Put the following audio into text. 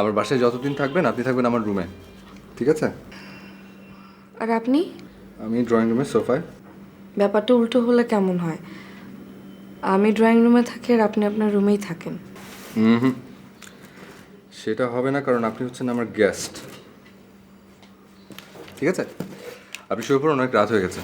আমার বাসায় যতদিন থাকবেন আপনি থাকবেন আমার রুমে ঠিক আছে? আর আপনি? আমি ড্রয়িং রুমের সোফায়। ব্যাপারটা উল্টো হলে কেমন হয়? আমি ড্রয়িং রুমে থাকি আর আপনি আপনার রুমেই থাকেন। হুম সেটা হবে না কারণ আপনি হচ্ছেন আমার গেস্ট ঠিক আছে? আপনি শুয়ে পড়ুন অনেক রাত হয়ে গেছে।